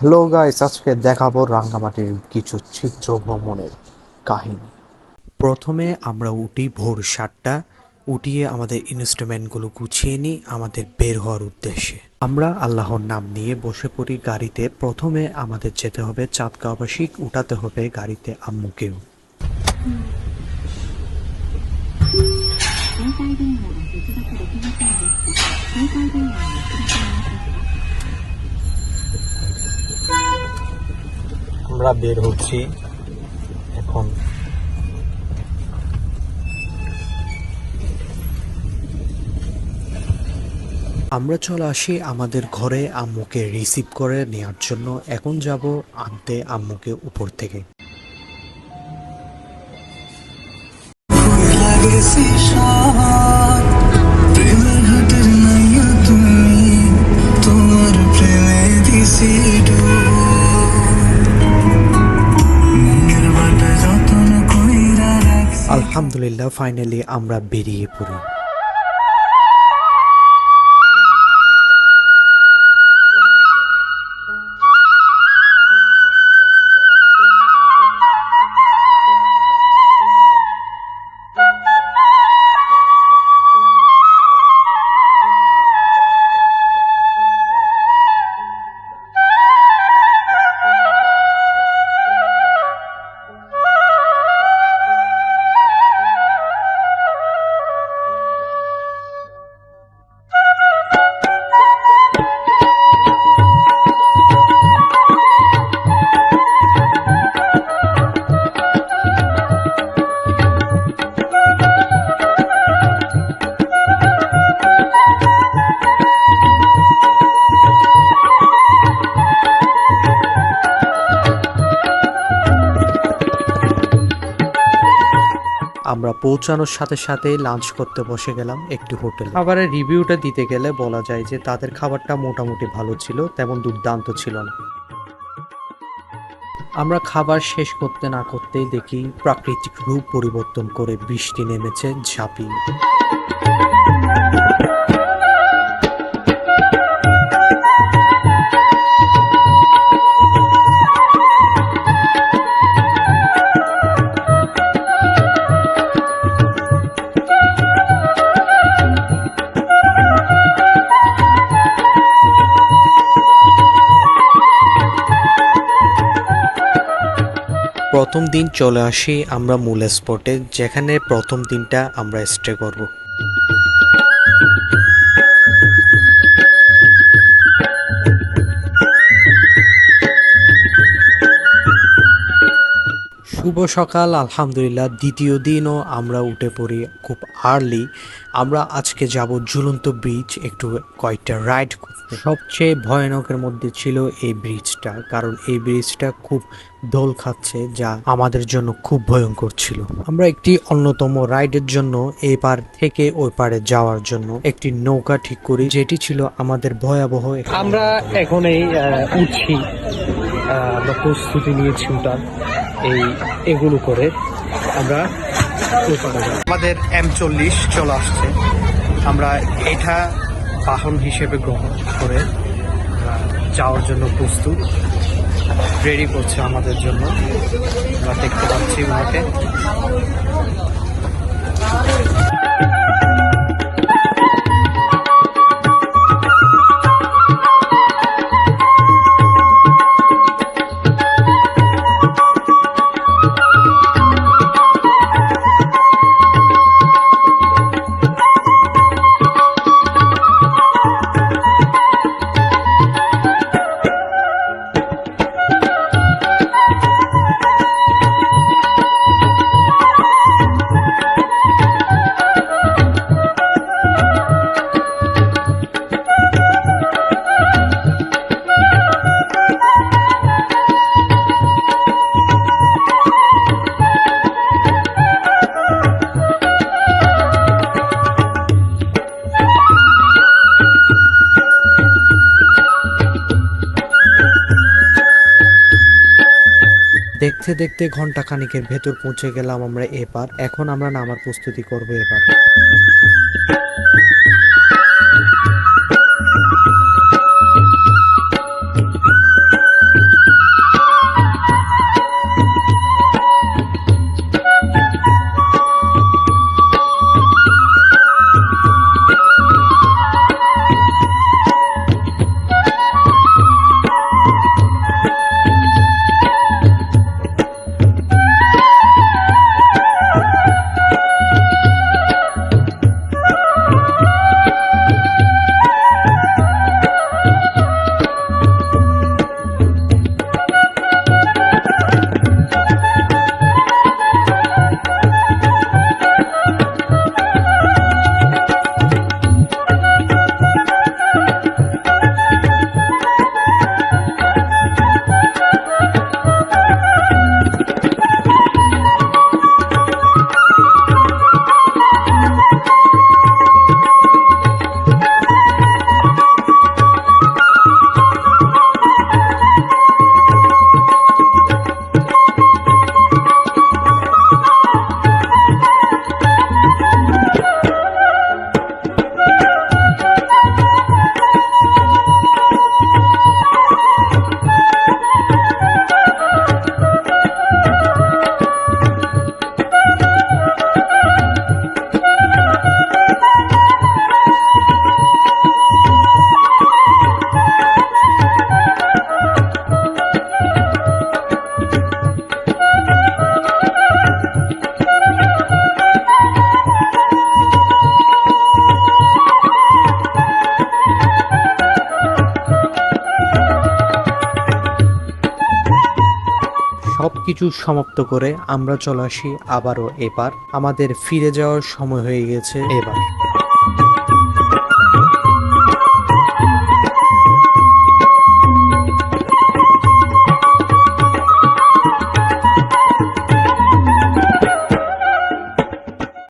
Hello guys, আজকে দেখাবো রাঙ্গামাটির কিছু চিত্র ভ্রমণের কাহিনী। প্রথমে আমরা উঠি ভোর সাতটা, উঠিয়ে আমাদের ইনস্ট্রুমেন্টগুলো গুছিয়ে নিই আমাদের বের হওয়ার উদ্দেশ্যে। আমরা আল্লাহর নাম নিয়ে বসে পড়ি গাড়িতে। প্রথমে আমাদের যেতে হবে চাঁদগাঁওবাসিক উঠাতে হবে গাড়িতে আম্মুকেও। আমরা বের হচ্ছি। এখন আমরা চলে আসি আমাদের ঘরে আম্মুকে রিসিভ করে নেওয়ার জন্য। এখন যাব আনতে আম্মুকে উপর থেকে। আলহামদুলিল্লাহ ফাইনালি আমরা বেরিয়ে পড়ি। আমরা পৌঁছানোর সাথে সাথে লাঞ্চ করতে বসে গেলাম একটি হোটেল। খাবারের রিভিউটা দিতে গেলে বলা যায় যে তাদের খাবারটা মোটামুটি ভালো ছিল, তেমন দুর্দান্ত ছিল না। আমরা খাবার শেষ করতে না করতেই দেখি প্রাকৃতিক রূপ পরিবর্তন করে বৃষ্টি নেমেছে ঝাঁপিয়ে। প্রথম দিন চলে আসি আমরা মূল স্পটে যেখানে প্রথম দিনটা আমরা স্টে করব। শুভ সকাল, আলহামদুলিল্লাহ, দ্বিতীয় দিনও আমরা উঠে পড়ি খুব আর্লি আমরা আজকে যাব ঝুলন্ত ব্রিজ একটু কয়েকটা রাইড করতে। সবচেয়ে ভয়ানকের মধ্যে ছিল এই ব্রিজটা কারণ এই ব্রিজটা খুব দোল খাচ্ছে, যা আমাদের জন্য খুব ভয়ঙ্কর ছিল। আমরা একটি অন্যতম রাইডের জন্য এই পার থেকে ওই পারে যাওয়ার জন্য একটি নৌকা ঠিক করি, যেটি ছিল আমাদের ভয়াবহ আমরা এখন এই উঠছি আমরা প্রস্তুতি নিয়েছি ওটার এই, এগুলো করে আমরা আমাদের এম চল্লিশ চলে আসছে। আমরা এটা বাহন হিসেবে গ্রহণ করে যাওয়ার জন্য প্রস্তুত। রেডি করছে আমাদের জন্য। আমরা দেখতে পাচ্ছি ওনাকে। দেখতে দেখতে ঘণ্টা খানিকের ভেতর পৌঁছে গেলাম আমরা এপার। এখন আমরা নামার প্রস্তুতি করব এবার সবকিছু সমাপ্ত করে আমরা চলে আসি আবারও এবার আমাদের ফিরে যাওয়ার সময় হয়ে গেছে এবার।